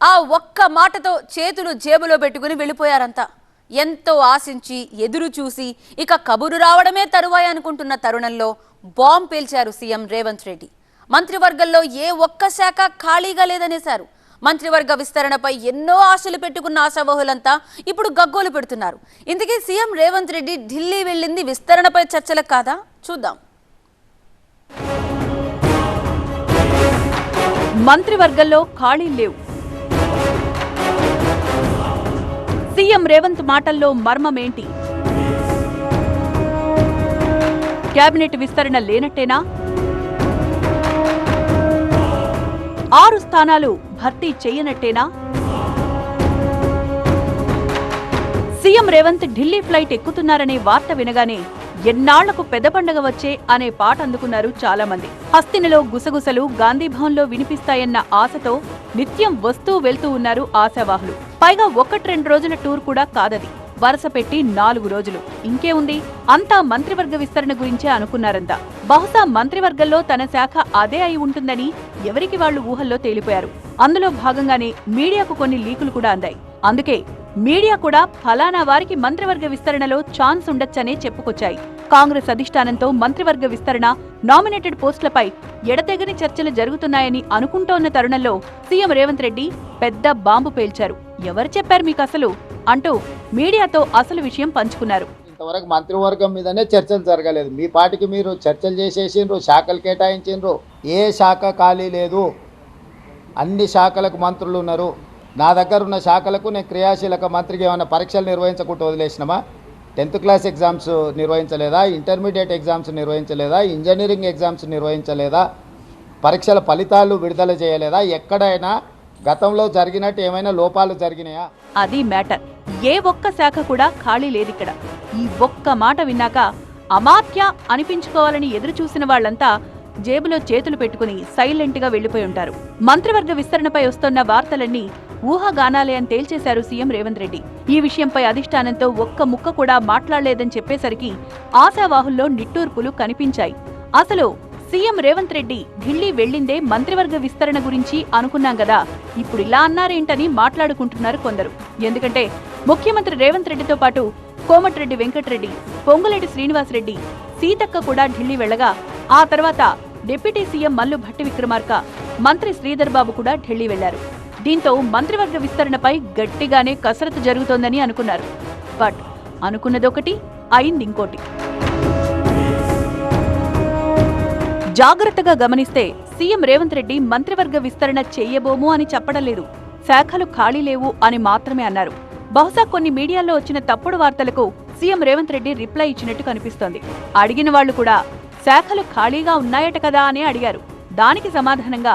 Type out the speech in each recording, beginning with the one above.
ఆ ఒక్క మాటతో చేతులు జేబులో పెట్టుకుని వెళ్ళిపోయారంతా. ఎంతో ఆశించి ఎదురు చూసి ఇక కబురు రావడమే తరువాయి అనుకుంటున్న తరుణంలో బాంబ్ పేల్చారు సీఎం రేవంత్ రెడ్డి. మంత్రివర్గంలో ఏ ఒక్క శాఖ ఖాళీగా లేదనేశారు. మంత్రివర్గ విస్తరణపై ఎన్నో ఆశలు పెట్టుకున్న ఆశావహులంతా ఇప్పుడు గగ్గోలు పెడుతున్నారు. ఇందుకే సీఎం రేవంత్ రెడ్డి ఢిల్లీ వెళ్ళింది విస్తరణపై చర్చలకు కాదా? చూద్దాం. మంత్రివర్గంలో ఖాళీ లేవు. సీఎం రేవంత్ మాటల్లో మర్మమేంటి? కేబినెట్ విస్తరణ లేనట్టేనా? ఆరు స్థానాలు భర్తీ చేయనట్టేనా? సీఎం రేవంత్ ఢిల్లీ ఫ్లైట్ ఎక్కుతున్నారనే వార్త వినగానే ఎన్నాళ్ళకు పెద్ద పండగ వచ్చే అనే పాట అందుకున్నారు చాలా మంది హస్తినిలో గుసగుసలు గాంధీభవన్లో వినిపిస్తాయన్న ఆశతో నిత్యం వస్తూ వెళ్తూ ఉన్నారు ఆశావాహులు. పైగా ఒకటి రెండు రోజుల టూర్ కూడా కాదది. వరుస పెట్టి నాలుగు రోజులు. ఇంకే ఉంది? అంతా మంత్రివర్గ విస్తరణ గురించే అనుకున్నారంతా బహుశా మంత్రివర్గంలో తన శాఖ అదే అయి ఉంటుందని ఎవరికి వాళ్ళు ఊహల్లో తేలిపోయారు. అందులో భాగంగానే మీడియాకు కొన్ని లీకులు కూడా అందాయి. అందుకే మీడియా కూడా ఫలానా వారికి మంత్రివర్గ విస్తరణలో ఛాన్స్ ఉండొచ్చనే చెప్పుకొచ్చాయి. కాంగ్రెస్ అధిష్టానంతో మంత్రివర్గ విస్తరణ నామినేటెడ్ పోస్టులపై ఎడతెగని చర్చలు జరుగుతున్నాయని అనుకుంటోన్న తరుణంలో సీఎం రేవంత్ రెడ్డి పెద్ద బాంబు పేల్చారు. ఎవరు చెప్పారు మీకు అసలు అంటూ మీడియాతో అసలు విషయం పంచుకున్నారు. ఇంతవరకు మంత్రివర్గం మీదనే చర్చలు జరగలేదు. మీ పాటికి మీరు చర్చలు చేసేసిండ్రు శాఖలు కేటాయించిండ్రు. ఏ శాఖ ఖాళీ లేదు. అన్ని శాఖలకు మంత్రులు ఉన్నారు. నా దగ్గర ఉన్న శాఖలకు నేను క్రియాశీలక మంత్రికి ఏమైనా పరీక్షలు నిర్వహించకుండా వదిలేసినామా? టెన్త్ క్లాస్ ఎగ్జామ్స్ నిర్వహించలేదా? ఇంటర్మీడియట్ ఎగ్జామ్స్ నిర్వహించలేదా? ఇంజనీరింగ్ ఎగ్జామ్స్ నిర్వహించలేదా? పరీక్షల ఫలితాలు విడుదల చేయలేదా? ఎక్కడైనా గతంలో జరిగినట్టు ఏమైనా లోపాలు జరిగినాయా? అది మ్యాటర్. ఏ ఒక్క శాఖ కూడా ఖాళీ లేదిక్కడ. ఈ ఒక్క మాట విన్నాక అమాత్య అనిపించుకోవాలని ఎదురు చూసిన వాళ్ళంతా జేబులో చేతులు పెట్టుకుని సైలెంట్గా వెళ్ళిపోయి ఉంటారు. మంత్రివర్గ విస్తరణపై వస్తున్న వార్తలన్నీ ఊహాగానాలే అని తేల్చేశారు సీఎం రేవంత్ రెడ్డి. ఈ విషయంపై అధిష్టానంతో ఒక్క ముక్క కూడా మాట్లాడలేదని చెప్పేసరికి ఆశావాహుల్లో నిట్టూర్పులు కనిపించాయి. అసలు సీఎం రేవంత్ రెడ్డి ఢిల్లీ వెళ్ళిందే మంత్రివర్గ విస్తరణ గురించి అనుకున్నాం కదా ఇప్పుడు ఇలా అన్నారేంటని మాట్లాడుకుంటున్నారు కొందరు. ఎందుకంటే ముఖ్యమంత్రి రేవంత్ రెడ్డితో పాటు కోమటిరెడ్డి వెంకటరెడ్డి పొంగులేటి శ్రీనివాసరెడ్డి సీతక్క కూడా ఢిల్లీ వెళ్ళగా ఆ తర్వాత డిప్యూటీ సీఎం మల్లు భట్టి విక్రమార్క మంత్రి శ్రీధర్ బాబు కూడా ఢిల్లీ వెళ్ళారు దీంతో మంత్రివర్గ విస్తరణపై గట్టిగానే కసరత్తు జరుగుతోందని అనుకున్నారు. బట్ అనుకున్నదొకటి అయింది ఇంకోటి. జాగ్రత్తగా గమనిస్తే సీఎం రేవంత్ రెడ్డి మంత్రివర్గ విస్తరణ చేయబోము అని చెప్పడం లేదు. శాఖలు ఖాళీ లేవు అని మాత్రమే అన్నారు. బహుశా కొన్ని మీడియాల్లో వచ్చిన తప్పుడు వార్తలకు సీఎం రేవంత్ రెడ్డి రిప్లై ఇచ్చినట్టు కనిపిస్తోంది. అడిగిన వాళ్ళు కూడా శాఖలు ఖాళీగా ఉన్నాయట కదా అని అడిగారు. దానికి సమాధానంగా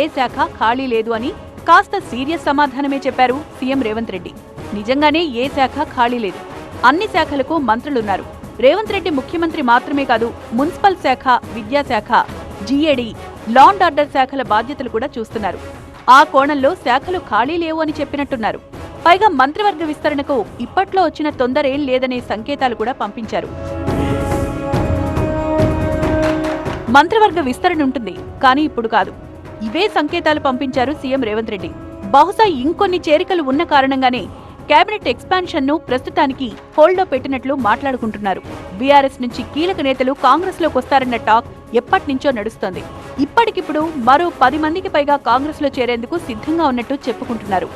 ఏ శాఖ ఖాళీ లేదు అని కాస్త సీరియస్ సమాధానమే చెప్పారు సీఎం రేవంత్ రెడ్డి. నిజంగానే ఏ శాఖ ఖాళీ లేదు. అన్ని శాఖలకు మంత్రులున్నారు. రేవంత్ రెడ్డి ముఖ్యమంత్రి మాత్రమే కాదు మున్సిపల్ శాఖ విద్యాశాఖ జీఏడీ లాండ్ ఆర్డర్ శాఖల బాధ్యతలు కూడా చూస్తున్నారు. ఆ కోణంలో శాఖలు ఖాళీ లేవు అని చెప్పినట్టున్నారు. పైగా మంత్రివర్గ విస్తరణకు ఇప్పట్లో వచ్చిన తొందరేం లేదనే సంకేతాలు కూడా పంపించారు. మంత్రివర్గ విస్తరణ ఉంటుంది కానీ ఇప్పుడు కాదు. ఇవే సంకేతాలు పంపించారు సీఎం రేవంత్ రెడ్డి. బహుశా ఇంకొన్ని చేరికలు ఉన్న కారణంగానే కేబినెట్ ఎక్స్పాన్షన్ను ప్రస్తుతానికి హోల్డ్లో పెట్టినట్లు మాట్లాడుకుంటున్నారు. బీఆర్ఎస్ నుంచి కీలక నేతలు కాంగ్రెస్లోకి వస్తారన్న టాక్ ఎప్పటినుంచో నడుస్తోంది. ఇప్పటికిప్పుడు మరో పది మందికి పైగా కాంగ్రెస్లో చేరేందుకు సిద్ధంగా ఉన్నట్టు చెప్పుకుంటున్నారు.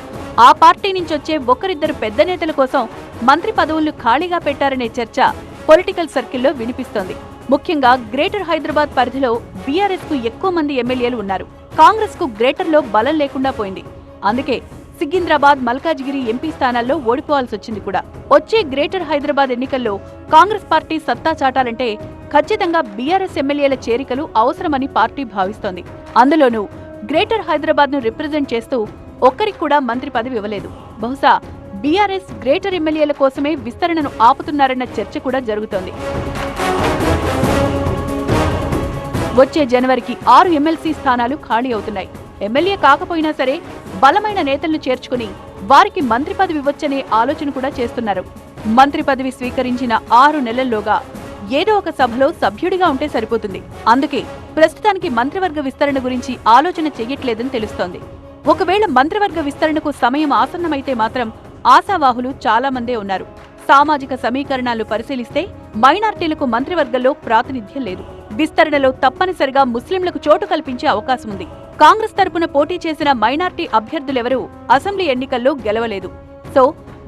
ఆ పార్టీ నుంచి వచ్చే ఒకరిద్దరు పెద్ద నేతల కోసం మంత్రి పదవులు ఖాళీగా పెట్టారనే చర్చ పొలిటికల్ సర్కిల్లో వినిపిస్తోంది. ముఖ్యంగా గ్రేటర్ హైదరాబాద్ పరిధిలో బీఆర్ఎస్కు ఎక్కువ మంది ఎమ్మెల్యేలు ఉన్నారు. కాంగ్రెస్కు గ్రేటర్లో బలం లేకుండా పోయింది. అందుకే సికింద్రాబాద్ మల్కాజ్గిరి ఎంపీ స్థానాల్లో ఓడిపోవాల్సి వచ్చింది కూడా. వచ్చే గ్రేటర్ హైదరాబాద్ ఎన్నికల్లో కాంగ్రెస్ పార్టీ సత్తా చాటాలంటే ఖచ్చితంగా బీఆర్ఎస్ ఎమ్మెల్యేల చేరికలు అవసరమని పార్టీ భావిస్తోంది. అందులోనూ గ్రేటర్ హైదరాబాద్ను రిప్రజెంట్ చేస్తూ ఒక్కరికి కూడా మంత్రి పదవి ఇవ్వలేదు. బహుశా బీఆర్ఎస్ గ్రేటర్ ఎమ్మెల్యేల కోసమే విస్తరణను ఆపుతున్నారన్న చర్చ కూడా జరుగుతోంది. వచ్చే జనవరికి ఆరు ఎమ్మెల్సీ స్థానాలు ఖాళీ అవుతున్నాయి. ఎమ్మెల్యే కాకపోయినా సరే బలమైన నేతలను చేర్చుకుని వారికి మంత్రి పదవి ఇవ్వచ్చనే ఆలోచన కూడా చేస్తున్నారు. మంత్రి పదవి స్వీకరించిన ఆరు నెలల్లోగా ఏదో ఒక సభలో సభ్యుడిగా ఉంటే సరిపోతుంది. అందుకే ప్రస్తుతానికి మంత్రివర్గ విస్తరణ గురించి ఆలోచన చెయ్యట్లేదని తెలుస్తోంది. ఒకవేళ మంత్రివర్గ విస్తరణకు సమయం ఆసన్నమైతే మాత్రం ఆశావాహులు చాలా మందే ఉన్నారు. సామాజిక సమీకరణాలు పరిశీలిస్తే మైనార్టీలకు మంత్రివర్గంలో ప్రాతినిధ్యం లేదు. విస్తరణలో తప్పనిసరిగా ముస్లింలకు చోటు కల్పించే అవకాశం ఉంది. కాంగ్రెస్ తరపున పోటీ చేసిన మైనార్టీ అభ్యర్థులెవరూ అసెంబ్లీ ఎన్నికల్లో గెలవలేదు. సో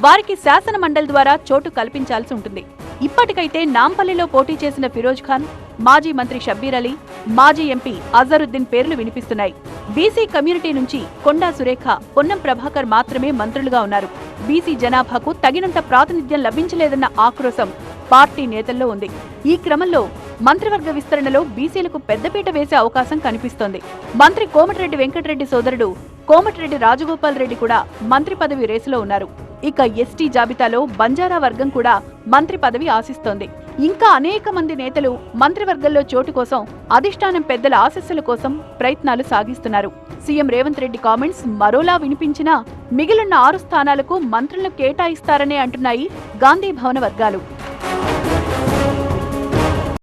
వారికి శాసన మండలి ద్వారా చోటు కల్పించాల్సి ఉంటుంది. ఇప్పటికైతే నాంపల్లిలో పోటీ చేసిన ఫిరోజ్ ఖాన్ మాజీ మంత్రి షబ్బీర్ అలీ మాజీ ఎంపీ అజరుద్దీన్ పేర్లు వినిపిస్తున్నాయి. బీసీ కమ్యూనిటీ నుంచి కొండా సురేఖ పొన్నం ప్రభాకర్ మాత్రమే మంత్రులుగా ఉన్నారు. బీసీ జనాభాకు తగినంత ప్రాతినిధ్యం లభించలేదన్న ఆక్రోశం పార్టీ నేతల్లో ఉంది. ఈ క్రమంలో మంత్రివర్గ విస్తరణలో బీసీలకు పెద్దపీట వేసే అవకాశం కనిపిస్తోంది. మంత్రి కోమటిరెడ్డి వెంకటరెడ్డి సోదరుడు కోమటిరెడ్డి రాజగోపాల్ రెడ్డి కూడా మంత్రి పదవి రేసులో ఉన్నారు. ఇక ఎస్టీ జాబితాలో బంజారా వర్గం కూడా మంత్రి పదవి ఆశిస్తోంది. ఇంకా అనేక మంది నేతలు మంత్రివర్గంలో చోటు కోసం అధిష్టానం పెద్దల ఆశస్సుల కోసం ప్రయత్నాలు సాగిస్తున్నారు. సీఎం రేవంత్ రెడ్డి కామెంట్స్ మరోలా వినిపించినా మిగిలిన ఆరు స్థానాలకు మంత్రులను కేటాయిస్తారనే అంటున్నాయి గాంధీ భవన వర్గాలు.